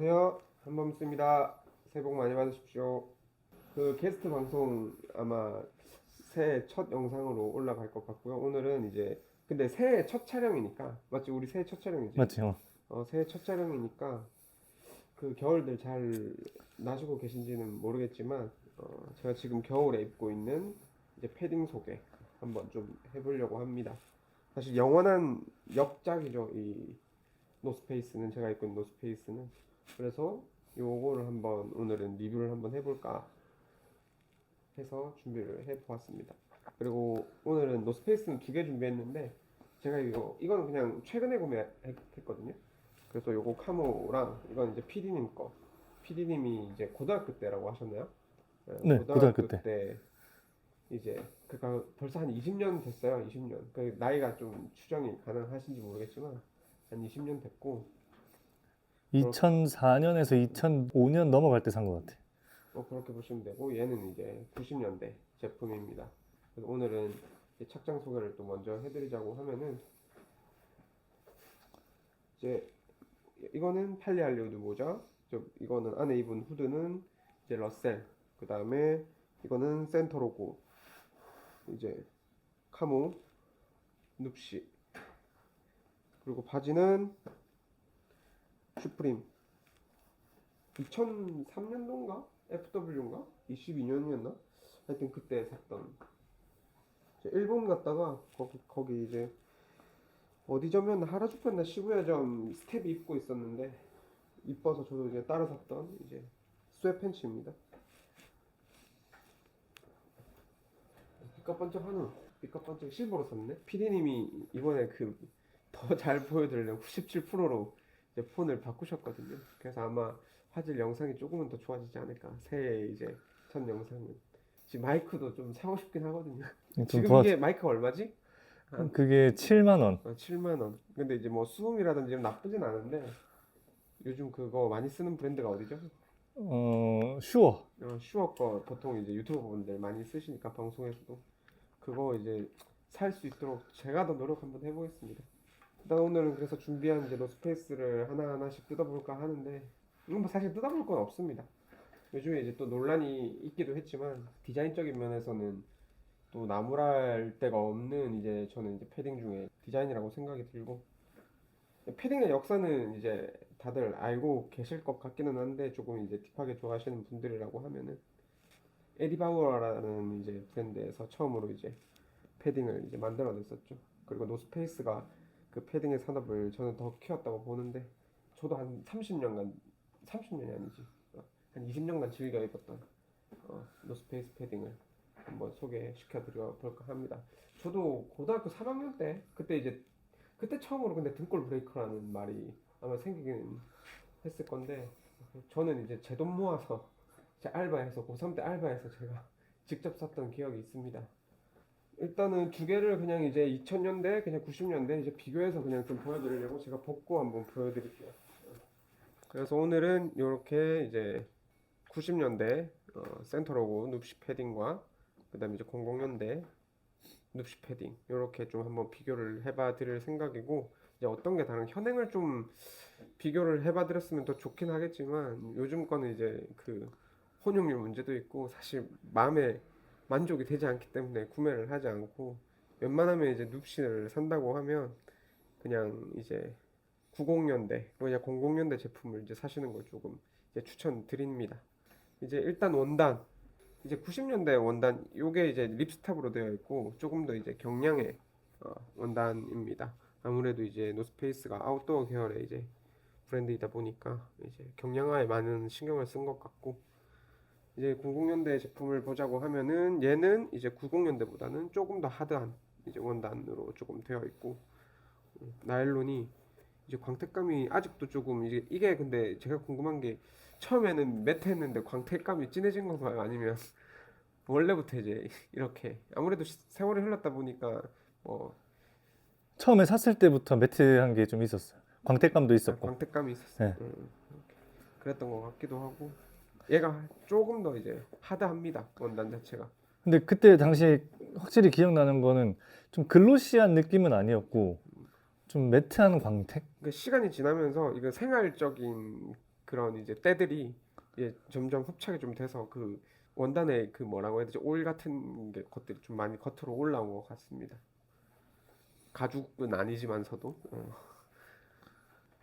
안녕하세요. 한범수입니다. 새해 복 많이 받으십시오. 그 게스트 방송 아마 새해 첫 영상으로 올라갈 것 같고요. 오늘은 이제 근데 새해 첫 촬영이니까 맞지? 우리 새해 첫 촬영이지? 형. 어, 새해 첫 촬영이니까 그 겨울들 잘 나시고 계신지는 모르겠지만 어, 제가 지금 겨울에 입고 있는 이제 패딩 소개 한번 좀 해보려고 합니다. 사실 영원한 역작이죠 이 노스페이스는 제가 입고 있는 노스페이스는 그래서 요거를 한번 오늘은 리뷰를 한번 해볼까 해서 준비를 해보았습니다. 그리고 오늘은 노스페이스는 두 개 준비했는데 제가 이거 이거는 그냥 최근에 구매했거든요. 그래서 요거 카모랑 이건 이제 PD님 거. PD님이 이제 고등학교 때라고 하셨나요? 네, 고등학교 때 이제 그니까 벌써 한 20년 됐어요. 20년. 그 나이가 좀 추정이 가능하신지 모르겠지만 한 20년 됐고 2004년에서 2005년 넘어갈 때 산 것 같아. 뭐 그렇게 보시면 되고 얘는 이제 90년대 제품입니다. 그래서 오늘은 착장 소개를 또 먼저 해드리자고 하면은 이제 이거는 팔리 할리우드 모자, 저 이거는 안에 입은 후드는 이제 러셀, 그 다음에 이거는 센터 로고 이제 카모, 눕시. 그리고 바지는 슈프림 2003년도인가? FW인가? 22년이었나? 하여튼 그때 샀던 일본 갔다가 거기 거기 이제 어디점이었나 하라주쿠였나 시부야점 스텝이 입고 있었는데 이뻐서 저도 이제 따라 샀던 이제 스웨팬츠입니다. 삐까번쩍하는 삐까번쩍 실버로 샀네. 피디님이 이번에 그 더 잘 보여드리려고 97%로 이제 폰을 바꾸셨거든요. 그래서 아마 화질 영상이 조금은 더 좋아지지 않을까. 새해 이제 첫 영상은 지금 마이크도 좀 사고 싶긴 하거든요. 좀 지금 도와. 이게 마이크가 얼마지? 한 그게 7만 원. 어, 7만 원. 근데 이제 뭐 수음이라든지 나쁘진 않은데 요즘 그거 많이 쓰는 브랜드가 어디죠? 어 슈어. 어, 슈어 거 보통 이제 유튜버 분들 많이 쓰시니까 방송에서도 그거 이제 살 수 있도록 제가 더 노력 한번 해보겠습니다. 일단 오늘은 그래서 준비한 이제 노스페이스를 하나 하나씩 뜯어볼까 하는데 이건 뭐 사실 뜯어볼 건 없습니다. 요즘에 이제 또 논란이 있기도 했지만 디자인적인 면에서는 또 나무랄 데가 없는 이제 저는 이제 패딩 중에 디자인이라고 생각이 들고 패딩의 역사는 이제 다들 알고 계실 것 같기는 한데 조금 이제 딥하게 좋아하시는 분들이라고 하면은 에디바우어라는 이제 브랜드에서 처음으로 이제 패딩을 이제 만들어냈었죠. 그리고 노스페이스가 그 패딩의 산업을 저는 더 키웠다고 보는데 저도 한 30년간 30년이 아니지 어, 한 20년간 즐겨 입었던 어, 노스페이스 패딩을 한번 소개시켜 드려 볼까 합니다. 저도 고등학교 3학년 때 그때 이제 그때 처음으로 근데 등골 브레이커라는 말이 아마 생기긴 했을 건데 저는 이제 제 돈 모아서 제 알바해서 고3 때 알바해서 제가 직접 샀던 기억이 있습니다. 일단은 두 개를 그냥 이제 2000년대 그냥 90년대 이제 비교해서 그냥 좀 보여드리려고 제가 벗고 한번 보여드릴게요. 그래서 오늘은 이렇게 이제 90년대 어, 센터 로고 눕시 패딩과 그다음에 이제 00년대 눕시 패딩 이렇게 좀 한번 비교를 해봐 드릴 생각이고 이제 어떤 게 다른 현행을 좀 비교를 해봐 드렸으면 더 좋긴 하겠지만 요즘 거는 이제 그 혼용률 문제도 있고 사실 마음에 만족이 되지 않기 때문에 구매를 하지 않고 웬만하면 이제 눕시를 산다고 하면 그냥 이제 90년대 그냥 00년대 제품을 이제 사시는 걸 조금 이제 추천드립니다. 이제 일단 원단 이제 90년대 원단 요게 이제 립스탑으로 되어 있고 조금 더 이제 경량의 어, 원단입니다. 아무래도 이제 노스페이스가 아웃도어 계열의 이제 브랜드이다 보니까 이제 경량화에 많은 신경을 쓴 것 같고 이제 00년대 제품을 보자고 하면은 얘는 이제 90년대보다는 조금 더 하드한 이제 원단으로 조금 되어 있고 음, 나일론이 이제 광택감이 아직도 조금 이게 이게 근데 제가 궁금한 게 처음에는 매트했는데 광택감이 진해진 건가요? 아니면 원래부터 이제 이렇게 아무래도 시- 세월이 흘렀다 보니까 뭐 처음에 샀을 때부터 매트한 게 좀 있었어요. 광택감도 있었고. 광택감이 있었어요. 네. 음. 그랬던 것 같기도 하고 얘가 조금 더 이제 하드합니다 원단 자체가. 근데 그때 당시에 확실히 기억나는 거는 좀 글로시한 느낌은 아니었고 좀 매트한 광택? 그 시간이 지나면서 이거 생활적인 그런 이제 때들이 이제 점점 흡착이 좀 돼서 그 원단의 그 뭐라고 해야 되지 오일 같은 게 것들이 좀 많이 겉으로 올라온 것 같습니다. 가죽은 아니지만서도 어.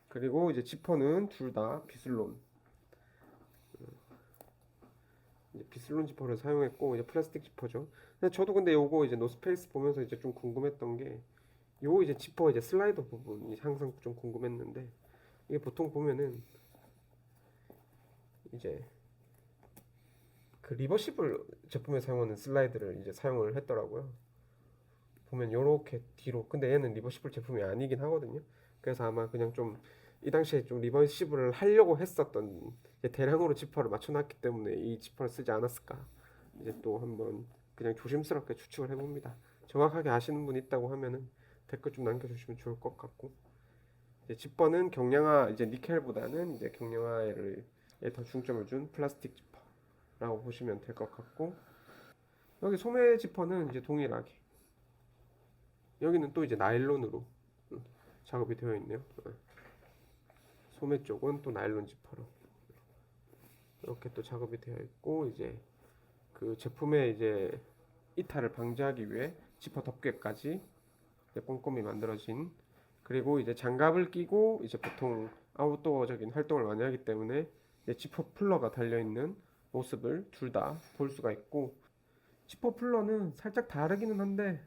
그리고 이제 지퍼는 둘 다 비슬론 어. 비슬론 지퍼를 사용했고 이제 플라스틱 지퍼죠. 근데 저도 근데 요거 이제 노스페이스 보면서 이제 좀 궁금했던 게 요 이제 지퍼 이제 슬라이더 부분이 항상 좀 궁금했는데 이게 보통 보면은 이제 그 리버시블 제품에 사용하는 슬라이드를 이제 사용을 했더라고요. 보면 요렇게 뒤로 근데 얘는 리버시블 제품이 아니긴 하거든요. 그래서 아마 그냥 좀 이 당시에 좀 리버시블을 하려고 했었던 대량으로 지퍼를 맞춰놨기 때문에 이 지퍼를 쓰지 않았을까. 이제 또 한번 그냥 조심스럽게 추측을 해봅니다. 정확하게 아시는 분 있다고 하면은 댓글 좀 남겨주시면 좋을 것 같고. 이제 지퍼는 경량화 이제 니켈보다는 이제 경량화를 더 중점을 준 플라스틱 지퍼라고 보시면 될 것 같고. 여기 소매 지퍼는 이제 동일하게. 여기는 또 이제 나일론으로 음, 작업이 되어 있네요. 어. 소매 쪽은 또 나일론 지퍼로 이렇게 또 작업이 되어 있고 이제 그 제품의 이제 이탈을 방지하기 위해 지퍼 덮개까지 꼼꼼히 만들어진 그리고 이제 장갑을 끼고 이제 보통 아웃도어적인 활동을 많이 하기 때문에 지퍼 플러가 달려 있는 모습을 둘 다 볼 수가 있고 지퍼 플러는 살짝 다르기는 한데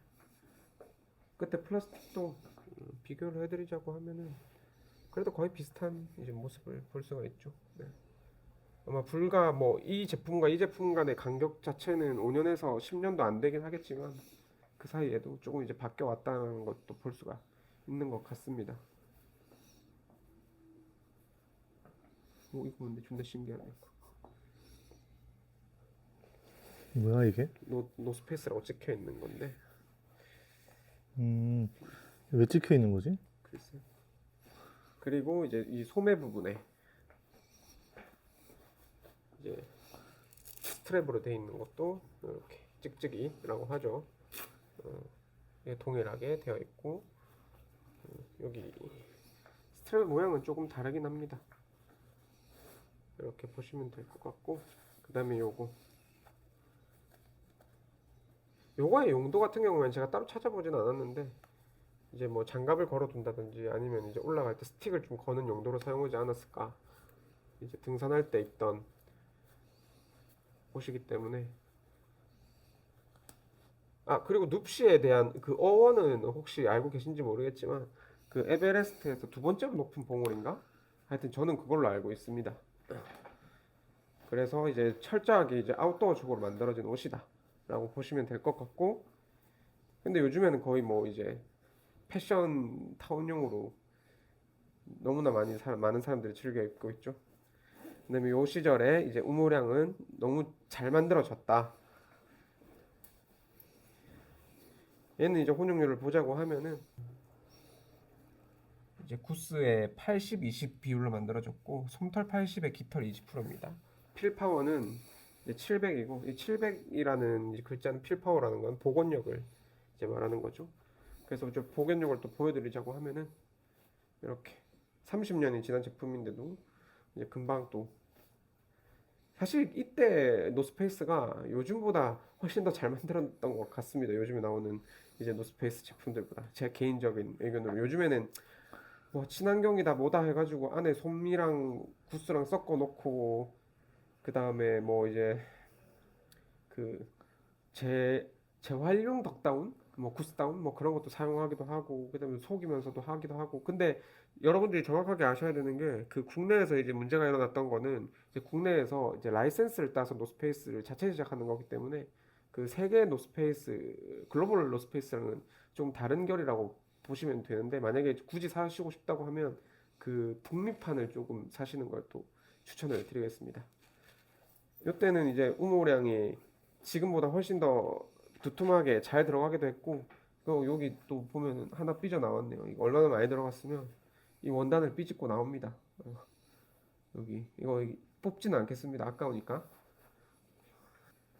그때 플라스틱도 음, 비교를 해드리자고 하면은 그래도 거의 비슷한 이제 모습을 볼 수가 있죠. 네. 아마 불과 뭐 이 제품과 이 제품 간의 간격 자체는 5년에서 10년도 안 되긴 하겠지만 그 사이에도 조금 이제 바뀌어 왔다는 것도 볼 수가 있는 것 같습니다. 오 이거 뭔데 존나 신기하네. 뭐야 이게? 노 노스페이스라고 찍혀 있는 건데 음, 왜 찍혀 있는 거지? 글쎄. 그리고 이제 이 소매 부분에 이제 스트랩으로 되어 있는 것도 이렇게 찍찍이라고 하죠. 어, 동일하게 되어 있고 어, 여기 스트랩 모양은 조금 다르긴 합니다. 이렇게 보시면 될 것 같고 그 다음에 요거 요거의 용도 같은 경우에는 제가 따로 찾아보진 않았는데 이제 뭐 장갑을 걸어둔다든지 아니면 이제 올라갈 때 스틱을 좀 거는 용도로 사용하지 않았을까? 이제 등산할 때 입던 옷이기 때문에. 아 그리고 눕시에 대한 그 어원은 혹시 알고 계신지 모르겠지만 그 에베레스트에서 두 번째로 높은 봉우리인가? 하여튼 저는 그걸로 알고 있습니다. 그래서 이제 철저하게 이제 아웃도어 쪽으로 만들어진 옷이다 라고 보시면 될 것 같고 근데 요즘에는 거의 뭐 이제 패션 타운용으로 너무나 많이 사, 많은 사람들이 즐겨 입고 있죠. 그다음에 요 시절에 이제 우모량은 너무 잘 만들어졌다. 얘는 이제 혼용률을 보자고 하면은 이제 구스의 80, 20 비율로 만들어졌고 솜털 80에 깃털 20%입니다. 필파워는 이제 700이고 이 700이라는 글자는 필파워라는 건 복원력을 이제 말하는 거죠. 그래서 저 복원력을 또 보여드리자고 하면은 이렇게 30년이 지난 제품인데도 이제 금방 또 사실 이때 노스페이스가 요즘보다 훨씬 더 잘 만들었던 것 같습니다. 요즘에 나오는 이제 노스페이스 제품들보다 제 개인적인 의견으로 요즘에는 뭐 친환경이다 뭐다 해가지고 안에 솜이랑 구스랑 섞어 놓고 그 다음에 뭐 이제 그 재 재활용 덕다운 뭐 구스다운 뭐 그런 것도 사용하기도 하고 그다음에 속이면서도 하기도 하고 근데 여러분들이 정확하게 아셔야 되는 게 그 국내에서 이제 문제가 일어났던 거는 이제 국내에서 이제 라이센스를 따서 노스페이스를 자체 제작하는 거기 때문에 그 세계 노스페이스 글로벌 노스페이스랑은 좀 다른 결이라고 보시면 되는데 만약에 굳이 사시고 싶다고 하면 그 북미판을 조금 사시는 걸 또 추천을 드리겠습니다. 이때는 이제 우모량이 지금보다 훨씬 더 두툼하게 잘 들어가기도 했고 또 여기 또 보면 하나 삐져 나왔네요. 이거 얼마나 많이 들어갔으면 이 원단을 삐집고 나옵니다. 어, 여기 이거 뽑지는 않겠습니다. 아까우니까.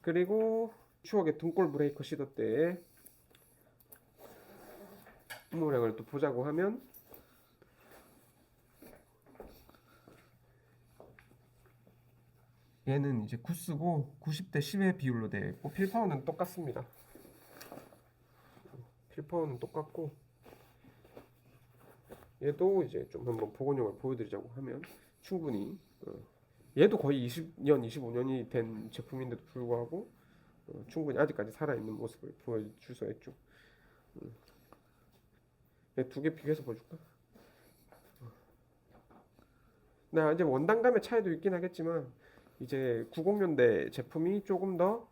그리고 추억의 등골 브레이커 시도 때의 우모량을 또 보자고 하면 얘는 이제 구스고 90대 10의 비율로 되어 있고 필파워는 똑같습니다. 필파워는 똑같고 얘도 이제 좀 한번 복원형을 보여드리자고 하면 충분히 어, 얘도 거의 20년, 25년이 된 제품인데도 불구하고 어, 충분히 아직까지 살아있는 모습을 보여줄 수가 있죠. 음. 두개 비교해서 보여줄까? 네, 이제 원단감의 차이도 있긴 하겠지만 이제 90년대 제품이 조금 더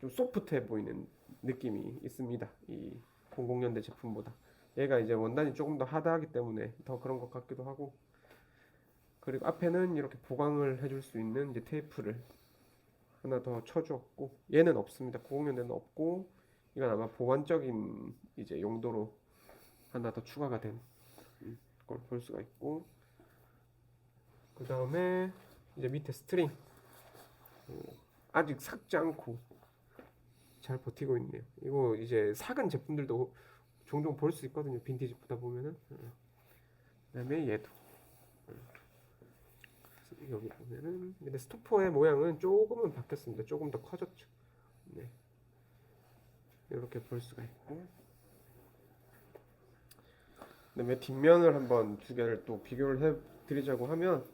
좀 소프트해 보이는 느낌이 있습니다. 이 00년대 제품보다. 얘가 이제 원단이 조금 더 하드하기 때문에 더 그런 것 같기도 하고 그리고 앞에는 이렇게 보강을 해줄 수 있는 이제 테이프를 하나 더 쳐주었고 얘는 없습니다. 90년대는 없고 이건 아마 보완적인 이제 용도로 하나 더 추가가 된 걸 볼 수가 있고 그 다음에 이제 밑에 스트링 어, 아직 삭지 않고 잘 버티고 있네요. 이거 이제 삭은 제품들도 종종 볼 수 있거든요. 빈티지 보다 보면은. 어. 그다음에 얘도 어. 여기 보면은 근데 스토퍼의 모양은 조금은 바뀌었습니다. 조금 더 커졌죠. 네. 이렇게 볼 수가 있고. 그다음에 뒷면을 한번 두 개를 또 비교를 해 드리자고 하면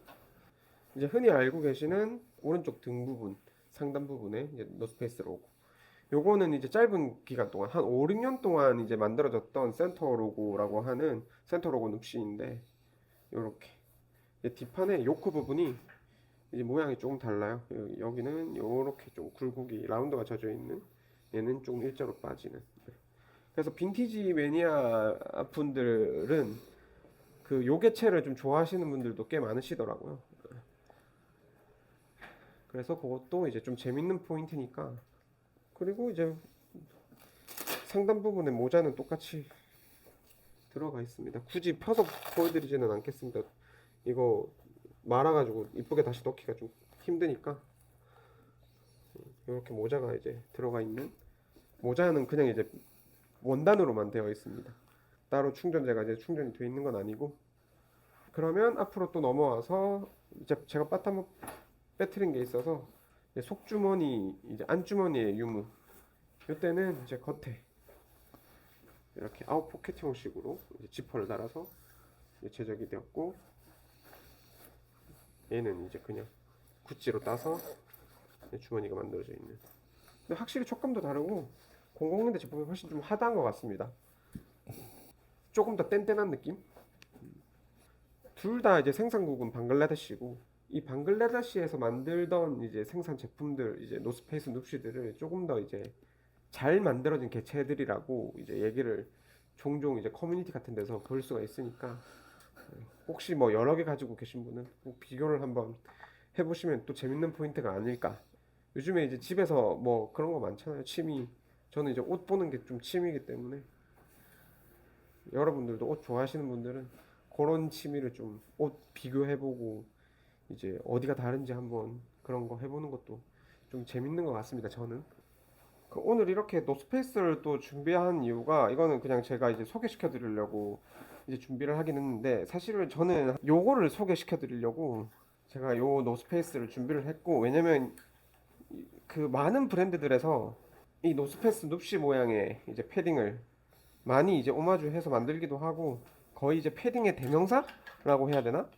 이제 흔히 알고 계시는 오른쪽 등 부분 상단 부분에 이제 노스페이스 로고. 요거는 이제 짧은 기간 동안 한 5, 6년 동안 이제 만들어졌던 센터 로고라고 하는 센터 로고 눕시인데 요렇게. 뒷판에 요크 부분이 이제 모양이 조금 달라요. 여- 여기는 요렇게 좀 굴곡이 라운드가 젖어 있는 얘는 조금 일자로 빠지는. 네. 그래서 빈티지 매니아 분들은 그 요개체를 좀 좋아하시는 분들도 꽤 많으시더라고요 그래서 그것도 이제 좀 재밌는 포인트니까 그리고 이제 상단 부분에 모자는 똑같이 들어가 있습니다. 굳이 펴서 보여드리지는 않겠습니다. 이거 말아가지고 이쁘게 다시 넣기가 좀 힘드니까 이렇게 모자가 이제 들어가 있는 모자는 그냥 이제 원단으로만 되어 있습니다. 따로 충전재가 이제 충전이 되어 있는 건 아니고 그러면 앞으로 또 넘어와서 이제 제가 바한번 빼트린 게 있어서 속주머니 이제 안주머니의 유무. 이때는 이제 겉에 이렇게 아웃 포켓 형식으로 지퍼를 달아서 제작이 되었고 얘는 이제 그냥 구찌로 따서 주머니가 만들어져 있는. 근데 확실히 촉감도 다르고 00년대 제품이 훨씬 좀 하드한 것 같습니다. 조금 더 뗀뗀한 느낌? 둘 다 이제 생산국은 방글라데시고 이 방글라데시에서 만들던 이제 생산 제품들 이제 노스페이스 눕시들을 조금 더 이제 잘 만들어진 개체들이라고 이제 얘기를 종종 이제 커뮤니티 같은 데서 볼 수가 있으니까 네, 혹시 뭐 여러 개 가지고 계신 분은 꼭 비교를 한번 해보시면 또 재밌는 포인트가 아닐까. 요즘에 이제 집에서 뭐 그런 거 많잖아요. 취미. 저는 이제 옷 보는 게 좀 취미이기 때문에 여러분들도 옷 좋아하시는 분들은 그런 취미를 좀 옷 비교해보고 이제 어디가 다른지 한번 그런 거 해보는 것도 좀 재밌는 것 같습니다. 저는. 그 오늘 이렇게 노스페이스를 또 준비한 이유가 이거는 그냥 제가 이제 소개시켜 드리려고 이제 준비를 하긴 했는데 사실은 저는 요거를 소개시켜 드리려고 제가 요 노스페이스를 준비를 했고 왜냐면 이- 그 많은 브랜드들에서 이 노스페이스 눕시 모양의 이제 패딩을 많이 이제 오마주해서 만들기도 하고 거의 이제 패딩의 대명사라고 해야 되나?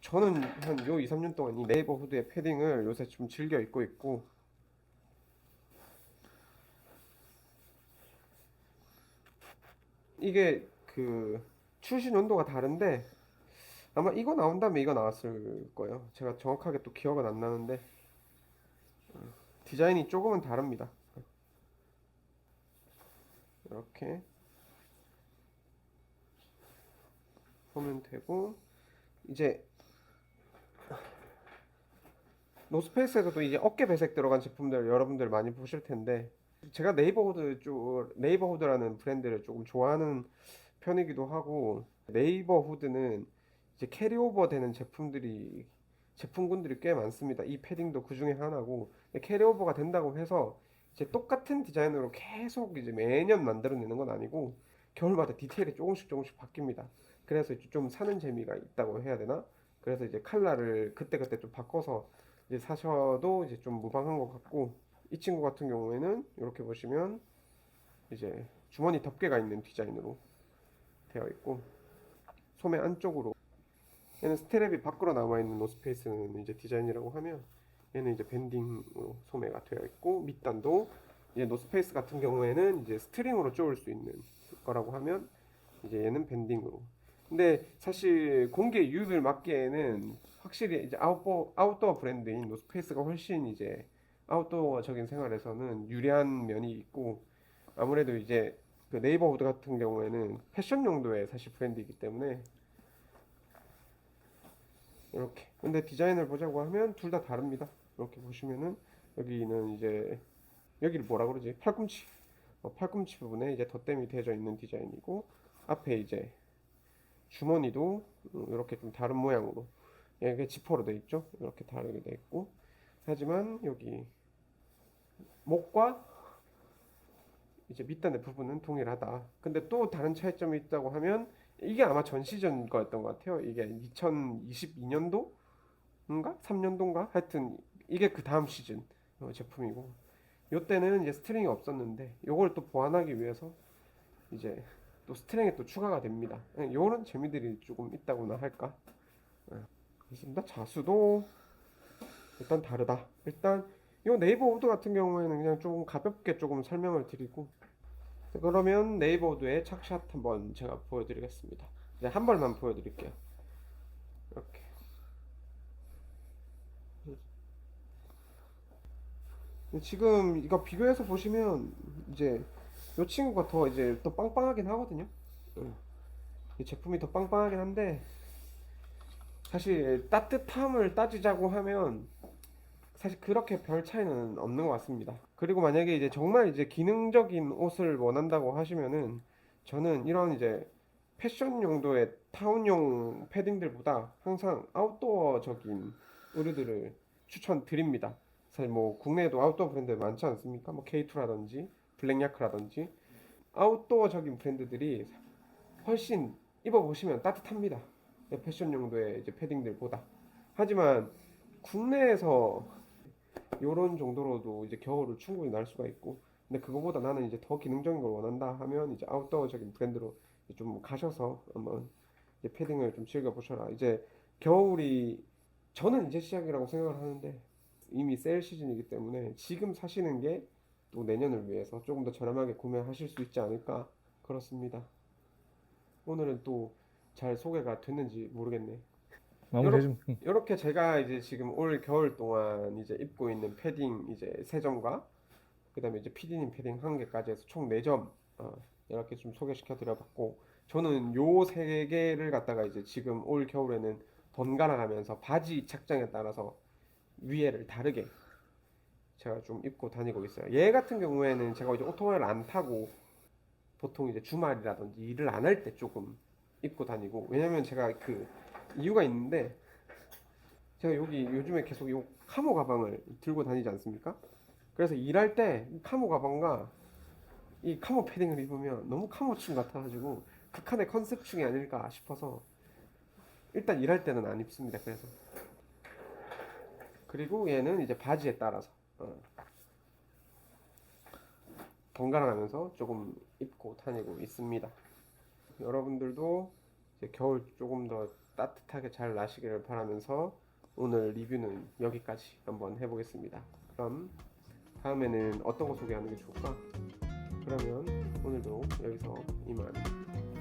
저는 한 요 2, 3년 동안 이 네이버 후드의 패딩을 요새 좀 즐겨 입고 있고 이게 그 출시 연도가 다른데 아마 이거 나온 다음에 이거 나왔을 거예요. 제가 정확하게 또 기억은 안 나는데 어, 디자인이 조금은 다릅니다. 이렇게 보면 되고 이제 노스페이스에서도 이제 어깨 배색 들어간 제품들 여러분들 많이 보실 텐데 제가 네이버후드 쪽 네이버후드라는 브랜드를 조금 좋아하는 편이기도 하고 네이버후드는 이제 캐리오버 되는 제품들이 제품군들이 꽤 많습니다. 이 패딩도 그 중에 하나고 캐리오버가 된다고 해서 이제 똑같은 디자인으로 계속 이제 매년 만들어내는 건 아니고 겨울마다 디테일이 조금씩 조금씩 바뀝니다. 그래서 좀 사는 재미가 있다고 해야 되나? 그래서 이제 컬러를 그때그때 좀 바꿔서 이제 사셔도 이제 좀 무방한 것 같고 이 친구 같은 경우에는 이렇게 보시면 이제 주머니 덮개가 있는 디자인으로 되어 있고 소매 안쪽으로 얘는 스트랩이 밖으로 남아 있는 노스페이스는 이제 디자인이라고 하면 얘는 이제 밴딩으로 소매가 되어 있고 밑단도 이제 노스페이스 같은 경우에는 이제 스트링으로 쪼을 수 있는 거라고 하면 이제 얘는 밴딩으로. 근데 사실 공개 유입을 막기에는 확실히 이제 아웃도 아웃도어 브랜드인 노스페이스가 훨씬 이제 아웃도어적인 생활에서는 유리한 면이 있고 아무래도 이제 그 네이버 우드 같은 경우에는 패션 용도의 사실 브랜드이기 때문에 이렇게. 근데 디자인을 보자고 하면 둘 다 다릅니다. 이렇게 보시면은 여기는 이제 여기를 뭐라 그러지? 팔꿈치. 어, 팔꿈치 부분에 이제 덧댐이 되어져 있는 디자인이고 앞에 이제 주머니도 음, 이렇게 좀 다른 모양으로 이게 지퍼로 돼 있죠. 이렇게 다르게 돼 있고 하지만 여기 목과 이제 밑단의 부분은 동일하다. 근데 또 다른 차이점이 있다고 하면 이게 아마 전 시즌 거였던 것 같아요. 이게 2022년도인가 3년도인가 하여튼 이게 그 다음 시즌 어, 제품이고 요때는 이제 스트링이 없었는데 요걸 또 보완하기 위해서 이제 또 스트링이 또 추가가 됩니다. 예, 요런 재미들이 조금 있다고나 할까. 예, 그렇습니다. 자수도 일단 다르다. 일단 요 네이버 우드 같은 경우에는 그냥 조금 가볍게 조금 설명을 드리고 자, 그러면 네이버 우드의 착샷 한번 제가 보여드리겠습니다. 이제 한 벌만 보여드릴게요. 이렇게. 지금 이거 비교해서 보시면 이제 이 친구가 더 이제 또 빵빵하긴 하거든요. 응. 이 제품이 더 빵빵하긴 한데 사실 따뜻함을 따지자고 하면 사실 그렇게 별 차이는 없는 것 같습니다. 그리고 만약에 이제 정말 이제 기능적인 옷을 원한다고 하시면은 저는 이런 이제 패션 용도의 타운용 패딩들보다 항상 아웃도어적인 의류들을 추천드립니다. 사실 뭐 국내에도 아웃도어 브랜드 많지 않습니까? 뭐 K2라든지 블랙야크라든지 아웃도어적인 브랜드들이 훨씬 입어보시면 따뜻합니다. 네, 패션 용도의 이제 패딩들보다. 하지만 국내에서 이런 정도로도 이제 겨울을 충분히 날 수가 있고 근데 그거보다 나는 이제 더 기능적인 걸 원한다 하면 이제 아웃도어적인 브랜드로 좀 가셔서 한번 이제 패딩을 좀 즐겨 보셔라. 이제 겨울이 저는 이제 시작이라고 생각을 하는데 이미 세일 시즌이기 때문에 지금 사시는 게 또 내년을 위해서 조금 더 저렴하게 구매하실 수 있지 않을까 그렇습니다. 오늘은 또 잘 소개가 됐는지 모르겠네. 마무리 좀. 응. 이렇게 제가 이제 지금 올 겨울 동안 이제 입고 있는 패딩 이제 세 점과 그다음에 이제 피디님 패딩 한 개까지 해서 총 네점 어, 이렇게 좀 소개시켜 드려봤고 저는 요 세 개를 갖다가 이제 지금 올 겨울에는 번갈아 가면서 바지 착장에 따라서 위에를 다르게 제가 좀 입고 다니고 있어요. 얘 같은 경우에는 제가 이제 오토바이를 안 타고 보통 이제 주말이라든지 일을 안 할 때 조금 입고 다니고 왜냐면 제가 그 이유가 있는데 제가 여기 요즘에 계속 요 카모 가방을 들고 다니지 않습니까? 그래서 일할 때이 카모 가방과 이 카모 패딩을 입으면 너무 카모충 같아가지고 극한의 컨셉충이 아닐까 싶어서 일단 일할 때는 안 입습니다. 그래서 그리고 얘는 이제 바지에 따라서 어, 번갈아 가면서 조금 입고 다니고 있습니다. 여러분들도 겨울 조금 더 따뜻하게 잘 나시기를 바라면서 오늘 리뷰는 여기까지 한번 해보겠습니다. 그럼 다음에는 어떤 거 소개하는 게 좋을까? 그러면 오늘도 여기서 이만